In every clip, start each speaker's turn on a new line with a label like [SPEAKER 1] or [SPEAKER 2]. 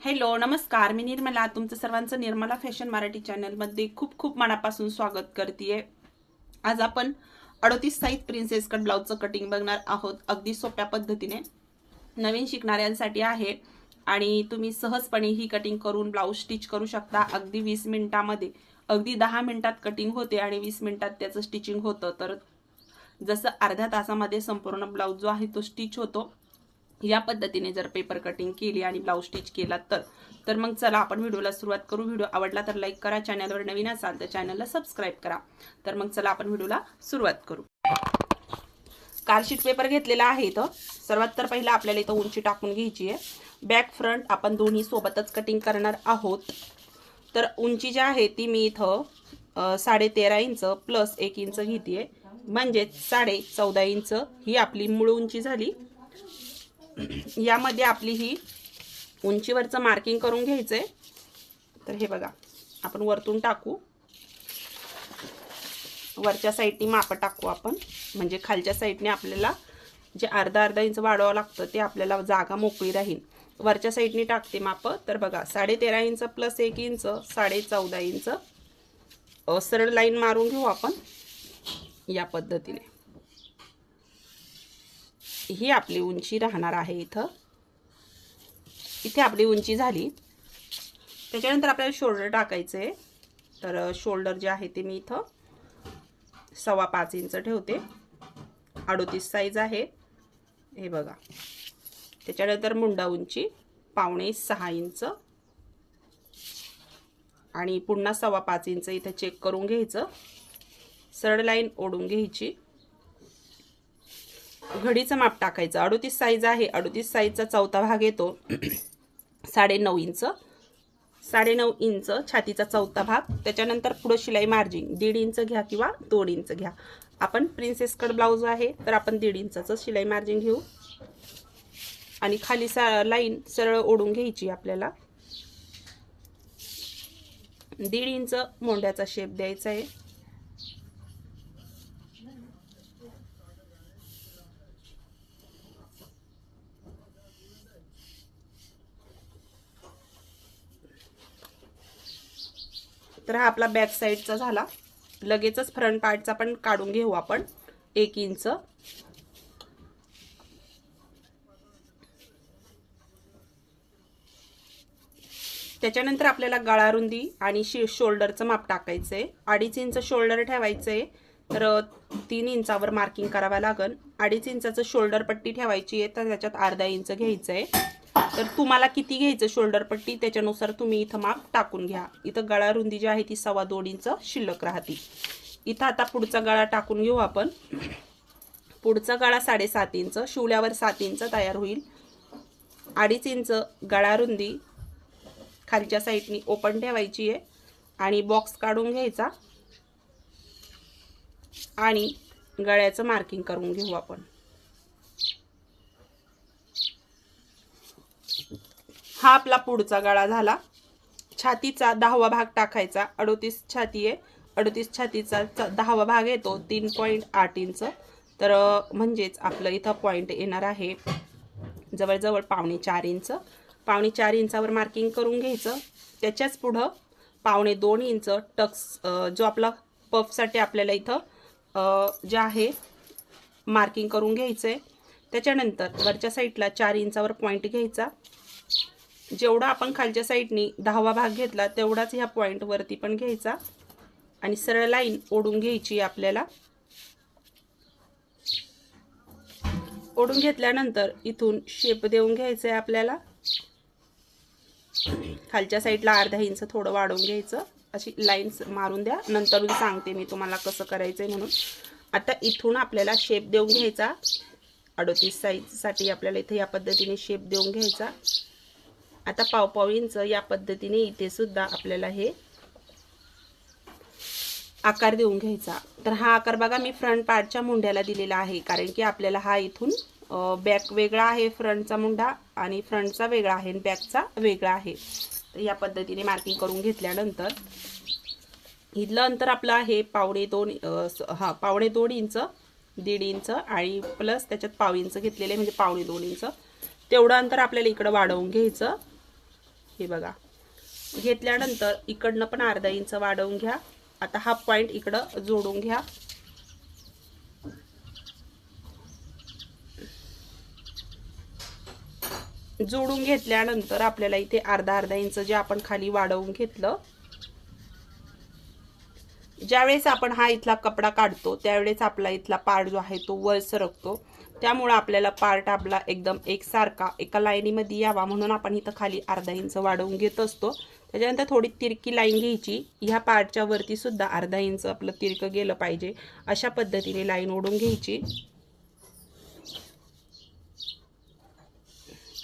[SPEAKER 1] Hello नमस्कार. मी निर्मला. तुमचं सर्वांचं निर्मला फॅशन मराठी चॅनलमध्ये खूप खूप मनापासून स्वागत करते आज आपण अडतीस साईज प्रिन्सेस कट ब्लाउजचं कटिंग बघणार आहोत. अगदी सोप्या पद्धतीने. नवीन शिकणाऱ्यांसाठी आहे. आणि तुम्ही सहजपणे ही कटिंग करून ब्लाऊज स्टिच करू शकता. अगदी वीस मिनिटामध्ये. अगदी दहा मिनिटात कटिंग होते आणि वीस मिनिटात त्याचं स्टिचिंग होतं. तर जसं अर्ध्या तासामध्ये संपूर्ण ब्लाऊज जो आहे तो स्टिच होतो. या पद्धतीने जर पेपर कटिंग केली आणि ब्लाऊज स्टिच केला तर. तर मग चला आपण व्हिडिओला सुरुवात करू. व्हिडिओ आवडला तर लाईक करा. चॅनलवर नवीन असाल तर चॅनलला सबस्क्राईब करा. तर मग चला आपण व्हिडिओला सुरुवात करू. कार्डशीट पेपर घेतलेला आहे इथं. सर्वात तर पहिला आपल्याला इथं उंची टाकून घ्यायची आहे. बॅक फ्रंट आपण दोन्ही सोबतच कटिंग करणार आहोत. तर उंची जी आहे ती मी इथं साडेतेरा साडे तेरा इंच प्लस एक इंच घेते म्हणजेच साडे चौदा इंच ही आपली मूळ उंची झाली. यामध्ये आपली ही उंचीवरचं मार्किंग करून घ्यायचं आहे तर हे बघा आपण वरतून टाकू. वरच्या साईडनी मापं टाकू आपण. म्हणजे खालच्या साईडने आपल्याला जे अर्धा अर्धा इंच वाढवावं लागतं ते आपल्याला जागा मोकळी राहील. वरच्या साईडनी टाकते मापं. तर बघा साडे तेरा इंच प्लस एक इंच साडे चौदा इंच सरळ लाईन मारून घेऊ आपण या पद्धतीने. ही आपली उंची राहणार आहे इथं. इथे आपली उंची झाली. त्याच्यानंतर आपल्याला शोल्डर टाकायचं. आहे तर शोल्डर जे आहे ते मी इथं सव्वा पाच इंच ठेवते. अडोतीस साईज आहे. हे बघा. त्याच्यानंतर मुंडा उंची पावणे सहा इंच. आणि पुन्हा सव्वा पाच इंच इथं चेक करून घ्यायचं. सरळ लाईन ओढून घ्यायची. घडीचं माप टाकायचं. अडोतीस साईज आहे. अडोतीस साईजचा चौथा भाग येतो. साडेनऊ इंच साडेनऊ इंच छातीचा चौथा भाग. त्याच्यानंतर पुढं शिलाई मार्जिन दीड इंच घ्या किंवा दोन इंच घ्या. आपण प्रिन्सेस कट ब्लाऊज आहे तर आपण दीड इंचाचं शिलाई मार्जिन घेऊ. आणि खाली सा लाईन सरळ ओढून घ्यायची आपल्याला. दीड इंच मोंड्याचा शेप द्यायचा आहे. तर हा आपला बॅक साईडचा झाला. लगेचच फ्रंट पार्टचा पण काढून घेऊ आपण. एक इंच. त्याच्यानंतर आपल्याला गळा रुंदी आणि शि शोल्डरचं माप टाकायचं आहे अडीच इंच शोल्डर ठेवायचं आहे तर तीन इंचावर मार्किंग करावं लागेल अडीच इंचाचं शोल्डर पट्टी ठेवायची आहे तर त्याच्यात अर्धा इंच घ्यायचं आहे तर तुम्हाला किती घ्यायचं शोल्डर पट्टी? त्याच्यानुसार तुम्ही इथं माप टाकून घ्या. इथं गळा रुंदी जी आहे ती सव्वा दोन इंच शिल्लक राहते. इथं आता पुढचा गळा टाकून घेऊ आपण. पुढचा गळा साडेसात इंच शिवल्यावर सात इंच तयार होईल. अडीच इंच गळा रुंदी खालच्या साईडनी ओपन ठेवायची आहे. आणि बॉक्स काढून घ्यायचा. आणि गळ्याचं मार्किंग करून घेऊ आपण. हा आपला पुढचा गळा झाला. छातीचा दहावा भाग टाकायचा. अडोतीस छाती आहे. अडोतीस छातीचा च- दहावा भाग येतो तीन पॉईंट आठ इंच. तर म्हणजेच आपलं इथं पॉईंट येणार आहे जवळजवळ पावणे चार इंच. पावणे चार इंचावर मार्किंग करून घ्यायचं. त्याच्याच पुढं पावणे दोन इंच टक्स जो आपला पफसाठी आपल्याला इथं जे आहे मार्किंग करून घ्यायचं आहे त्याच्यानंतर वरच्या साईडला चार इंचावर पॉईंट घ्यायचा. जेवढा आपण खालच्या साईडनी दहावा भाग घेतला तेवढाच ह्या पॉईंटवरती पण घ्यायचा. आणि सरळ लाईन ओढून घ्यायची आपल्याला. ओढून घेतल्यानंतर इथून शेप देऊन घ्यायचं आहे आपल्याला. खालच्या साईडला अर्धा इंच थोडं वाढवून घ्यायचं. अशी लाईन्स मारून द्या. नंतरून सांगते मी तुम्हाला कसं करायचं आहे म्हणून. आता इथून आपल्याला शेप देऊन घ्यायचा. अडोतीस साईजसाठी आपल्याला इथे या पद्धतीने शेप देऊन घ्यायचा. आता पाव इंच या पद्धतीने इथे सुद्धा आपल्याला हे आकार देऊन घ्यायचा. तर हा आकार बघा मी फ्रंट पार्टच्या मुंड्याला दिलेला आहे कारण की आपल्याला हा इथून बॅक वेगळा आहे फ्रंटचा मुंडा आणि फ्रंटचा वेगळा आहे आणि बॅकचा वेगळा आहे. तर या पद्धतीने मार्किंग करून घेतल्यानंतर इथलं अंतर आपलं आहे पावणे दोन हा पावणे दोन इंच दीड इंच आणि प्लस त्याच्यात पाव इंच घेतलेले म्हणजे पावणे दोन इंच. तेवढं अंतर आपल्याला इकडं वाढवून घ्यायचं. हे बघा. घेतल्यानंतर इकडनं पण अर्धा इंच वाढवून घ्या. आता हा पॉईंट इकडं जोडून घ्या. जोडून घेतल्यानंतर आपल्याला इथे अर्धा अर्धा इंच जे आपण खाली वाढवून घेतलं ज्यावेळेस आपण हा इथला कपडा काढतो त्यावेळेस आपला इथला पार्ट जो आहे तो वर सरकतो. त्यामुळं आपल्याला पार्ट आपला एकदम एकसारखा एका लाईनीमध्ये यावा म्हणून आपण इथं खाली अर्धा इंच वाढवून घेत असतो. त्याच्यानंतर थोडी तिरकी लाईन घ्यायची. ह्या पार्टच्या वरती सुद्धा अर्धा इंच आपलं तिरकं गेलं पाहिजे. अशा पद्धतीने लाईन ओढून घ्यायची.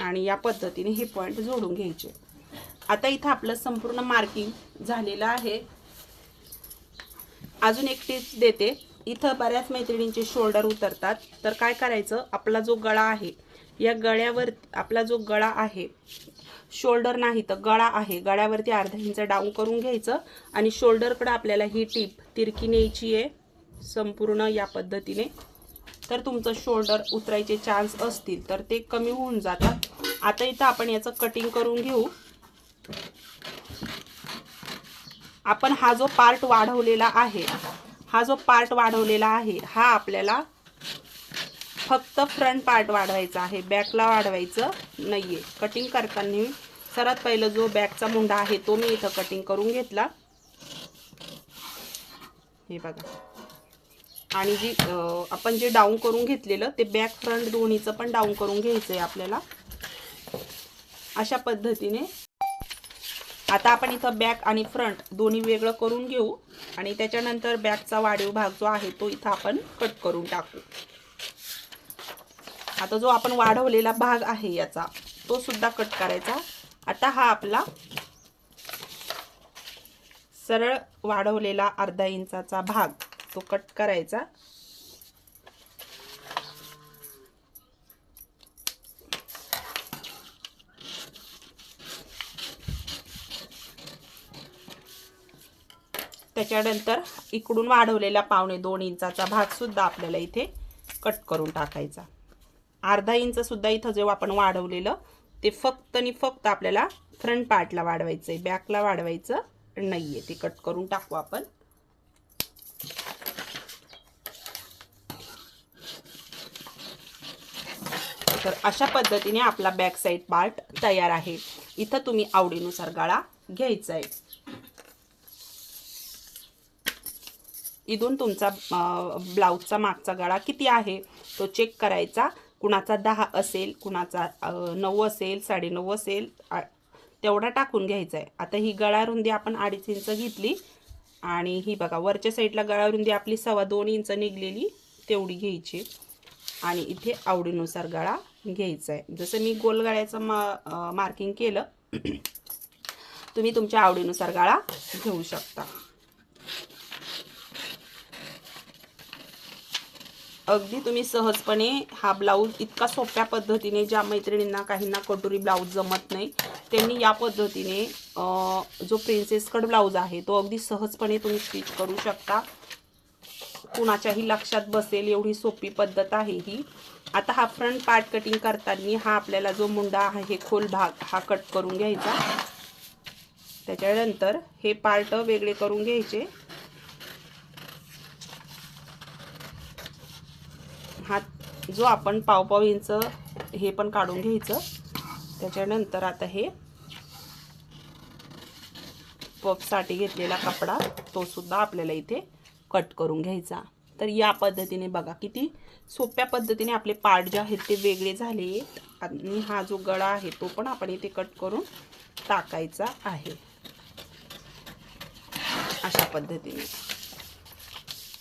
[SPEAKER 1] आणि या पद्धतीने हे पॉईंट जोडून घ्यायचे. आता इथं आपलं संपूर्ण मार्किंग झालेलं आहे. अजून एक टिप्स देते. इथं बऱ्याच मैत्रिणींचे शोल्डर उतरतात. तर काय करायचं? आपला जो गळा आहे या गळ्यावर आपला जो गळा आहे शोल्डर नाही तर गळा आहे गळ्यावरती अर्धा इंच डाऊन करून घ्यायचं आणि शोल्डरकडं आपल्याला ही टीप तिरकी न्यायची आहे संपूर्ण या पद्धतीने. तर तुमचं शोल्डर उतरायचे चान्स असतील तर ते कमी होऊन जातात. आता इथं आपण याचं कटिंग करून घेऊ. आपण हा जो पार्ट वाढवलेला आहे हा जो पार्ट वाढवलेला आहे हा आपल्याला फक्त फ्रंट पार्ट वाढवायचा आहे. बॅकला वाढवायचं नाहीये. कटिंग करताना सर्वात पहिलं जो बॅकचा मुंडा आहे तो मी इथं कटिंग करून घेतला. हे बघा. आणि जी आपण जे डाऊन करून घेतलेलं ते बॅक फ्रंट दोन्हीचं पण डाऊन करून घ्यायचं आहे आपल्याला. अशा पद्धतीने आता आपण इथं बॅक आणि फ्रंट दोन्ही वेगळं करून घेऊ. आणि त्याच्यानंतर बॅकचा वाढीव भाग जो आहे तो इथं आपण कट करून टाकू. आता जो आपण वाढवलेला भाग आहे याचा तो सुद्धा कट करायचा. आता हा आपला सरळ वाढवलेला अर्धा इंचाचा भाग तो कट करायचा. त्याच्यानंतर इकडून वाढवलेला पावणे दोन इंचाचा भागसुद्धा आपल्याला इथे कट करून टाकायचा. अर्धा इंचसुद्धा इथं जेव्हा आपण वाढवलेलं ते फक्त आणि फक्त आपल्याला फ्रंट पार्टला वाढवायचं आहे बॅकला वाढवायचं नाही आहे ते कट करून टाकू आपण. तर अशा पद्धतीने आपला बॅक साईड पार्ट तयार आहे. इथं तुम्ही आवडीनुसार गाळा घ्यायचा आहे इथून तुमचा ब्लाऊजचा मागचा गळा किती आहे? तो चेक करायचा. कुणाचा दहा असेल कुणाचा नऊ असेल साडेनऊ असेल तेवढा टाकून घ्यायचा आहे. आता ही गळा रुंदी आपण अडीच इंच घेतली आणि ही बघा वरच्या साईडला गळा रुंदी आपली सव्वा दोन इंच निघलेली तेवढी घ्यायची. आणि इथे आवडीनुसार गळा घ्यायचा आहे. जसं मी गोल गळ्याचं मा मार्किंग केलं तुम्ही तुमच्या आवडीनुसार गळा घेऊ शकता. अगदी तुम्ही सहजपणे हा ब्लाऊज इतका सोप्या पद्धतीने ज्या मैत्रिणींना काहींना कटोरी ब्लाऊज जमत नाही त्यांनी या पद्धतीने जो प्रिन्सेस कट ब्लाऊज आहे तो अगदी सहजपणे तुम्ही स्टिच करू शकता. कुणाच्याही लक्षात बसेल एवढी सोपी पद्धत आहे ही. आता हा फ्रंट पार्ट कटिंग करताना हा आपल्याला जो मुंडा आहे खोल भाग हा कट करून घ्यायचा. त्याच्यानंतर हे पार्ट वेगळे करून घ्यायचे हा जो आपण पावपाव इंचं हे पण काढून घ्यायचं. त्याच्यानंतर आता हे पफसाठी घेतलेला कपडा तो सुद्धा आपल्याला इथे कट करून घ्यायचा. तर या पद्धतीने बघा किती सोप्या पद्धतीने आपले पार्ट जे आहेत ते वेगळे झाले. आणि हा जो गळा आहे तो पण आपण इथे कट करून टाकायचा आहे. अशा पद्धतीने.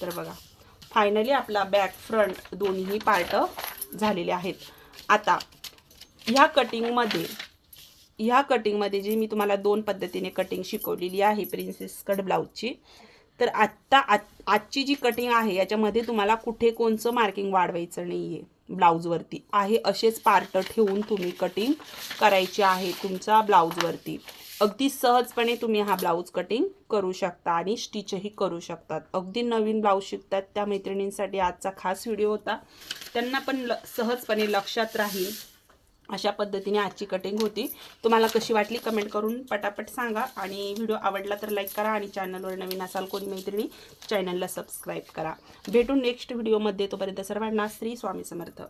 [SPEAKER 1] तर बघा फायनली आपला बॅक फ्रंट दोन्ही पार्ट झालेले आहेत. आता ह्या कटिंगमध्ये ह्या कटिंगमध्ये जी मी तुम्हाला दोन पद्धतीने कटिंग शिकवलेली आहे प्रिन्सेस कट ब्लाऊजची तर आत्ता आत- आजची जी कटिंग आहे याच्यामध्ये तुम्हाला कुठे कोणचं मार्किंग वाढवायचं नाही आहे ब्लाऊजवरती आहे असेच पार्ट ठेवून तुम्ही कटिंग करायची आहे तुमचा ब्लाऊजवरती अगदी सहजपणे तुम्ही हा ब्लाऊज कटिंग करू शकता आणि स्टिचही करू शकतात. अगदी नवीन ब्लाऊज शिकतात त्या मैत्रिणींसाठी आजचा खास व्हिडिओ होता. त्यांना पण ल सहजपणे लक्षात राहील अशा पद्धतीने आजची कटिंग होती. तुम्हाला कशी वाटली कमेंट करून पटापट सांगा आणि व्हिडिओ आवडला तर लाईक करा आणि चॅनलवर नवीन असाल कोणी मैत्रिणी चॅनलला सबस्क्राईब करा. भेटून नेक्स्ट व्हिडिओमध्ये तोपर्यंत सर्वांना श्री स्वामी समर्थ.